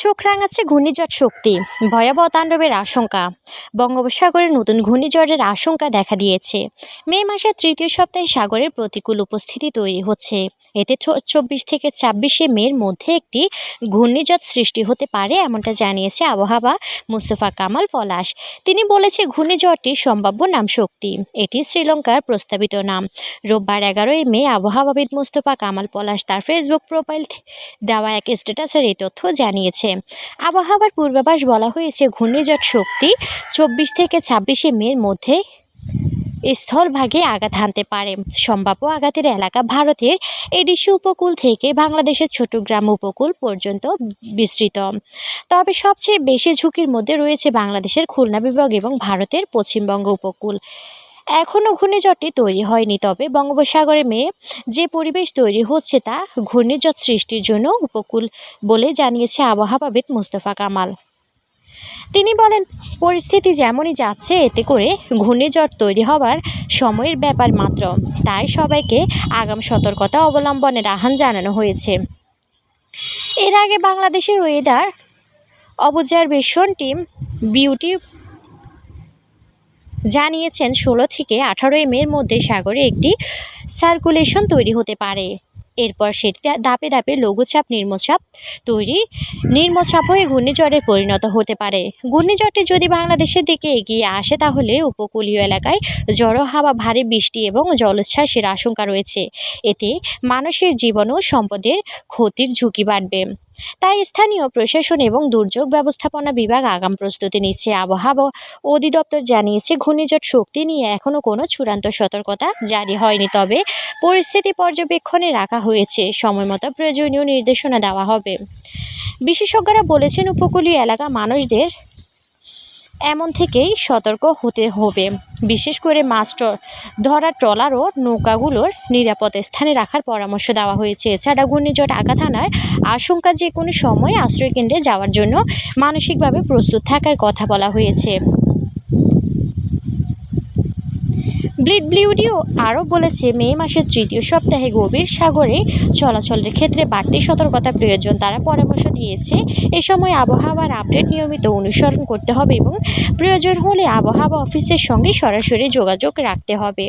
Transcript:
চোখ রাঙাচ্ছে ঘূর্ণিঝড় শক্তি। ভয়াবহ তাণ্ডবের আশঙ্কা। বঙ্গোপসাগরে নতুন ঘূর্ণিঝড়ের আশঙ্কা দেখা দিয়েছে। মে মাসের তৃতীয় সপ্তাহে সাগরের প্রতিকূল উপস্থিতি তৈরি হচ্ছে। এতে চব্বিশ থেকে ছাব্বিশে মের মধ্যে একটি ঘূর্ণিঝড় সৃষ্টি হতে পারে এমনটা জানিয়েছে আবহাওয়া মুস্তফা কামাল পলাশ। তিনি বলেছে, ঘূর্ণিঝড়টির সম্ভাব্য নাম শক্তি। এটি শ্রীলঙ্কার প্রস্তাবিত নাম। রোববার এগারোই মে আবহাওয়াবিদ মুস্তফা কামাল পলাশ তার ফেসবুক প্রোফাইল দেওয়া এক স্ট্যাটাসের এই তথ্য জানিয়েছে। আবহাওয়ার পূর্বাভাস বলা হয়েছে, ঘূর্ণিঝড় শক্তি চব্বিশ থেকে ছাব্বিশে মের মধ্যে স্থলভাগে আঘাত হানতে পারে। সম্ভাব্য আঘাতের এলাকা ভারতের এডিসি উপকূল থেকে বাংলাদেশের চট্টগ্রাম উপকূল পর্যন্ত বিস্তৃত। তবে সবচেয়ে বেশি ঝুঁকির মধ্যে রয়েছে বাংলাদেশের খুলনা বিভাগ এবং ভারতের পশ্চিমবঙ্গ উপকূল। এখনও ঘূর্ণিঝড়টি তৈরি হয়নি, তবে বঙ্গোপসাগরে মেয়ে যে পরিবেশ তৈরি হচ্ছে তা ঘূর্ণিঝড় সৃষ্টির জন্য উপকূল বলে জানিয়েছে আবহাওয়াবিদ মুস্তফা কামাল। তিনি বলেন, পরিস্থিতি যেমনই যাচ্ছে, এতে করে ঘূর্ণিঝড় তৈরি হওয়ার সময়ের ব্যাপার মাত্র। তাই সবাইকে আগাম সতর্কতা অবলম্বনের আহ্বান জানানো হয়েছে। এর আগে বাংলাদেশের ওয়েদার অবজারভেশন টিম বিউটি জানিয়েছেন, ষোলো থেকে আঠারোই মের মধ্যে সাগরে একটি সার্কুলেশন তৈরি হতে পারে। এরপর সেটি দাপে ধাপে লঘুচাপ নির্মচাপ তৈরি নির্মচাপ হয়ে ঘূর্ণিঝড়ে পরিণত হতে পারে। ঘূর্ণিঝড়টি যদি বাংলাদেশের দিকে এগিয়ে আসে, তাহলে উপকূলীয় এলাকায় জড়ো হাওয়া, ভারী বৃষ্টি এবং জলোচ্ছ্বাসের আশঙ্কা রয়েছে। এতে মানুষের জীবন ও সম্পদের ক্ষতির ঝুঁকি বাড়বে। তাই স্থানীয় প্রশাসন এবং দুর্যোগ ব্যবস্থাপনা বিভাগ আগাম প্রস্তুতি নিচ্ছে। আবহাওয়া অধিদপ্তর জানিয়েছে, ঘূর্ণিঝড় শক্তি নিয়ে এখনও কোনো চূড়ান্ত সতর্কতা জারি হয়নি, তবে পরিস্থিতি পর্যবেক্ষণে রাখা হয়েছে। সময়মতো প্রয়োজনীয় নির্দেশনা দেওয়া হবে। বিশেষজ্ঞরা বলেছেন, উপকূলীয় এলাকা মানুষদের এমন থেকেই সতর্ক হতে হবে। বিশেষ করে মাছ ধরা ট্রলার ও নৌকাগুলোর নিরাপদ স্থানে রাখার পরামর্শ দেওয়া হয়েছে। এছাড়া ঘূর্ণিঝড় আঘাত হানার আশঙ্কা যে কোনো সময় আশ্রয়কেন্দ্রে যাওয়ার জন্য মানসিকভাবে প্রস্তুত থাকার কথা বলা হয়েছে। ব্লিড ব্লিউডিও আরও বলেছে, মে মাসের তৃতীয় সপ্তাহে গভীর সাগরে চলাচলের ক্ষেত্রে বাড়তি সতর্কতা প্রয়োজন। তারা পরামর্শ দিয়েছে, এ সময় আবহাওয়ার আপডেট নিয়মিত অনুসরণ করতে হবে এবং প্রয়োজন হলে আবহাওয়া অফিসের সঙ্গে সরাসরি যোগাযোগ রাখতে হবে।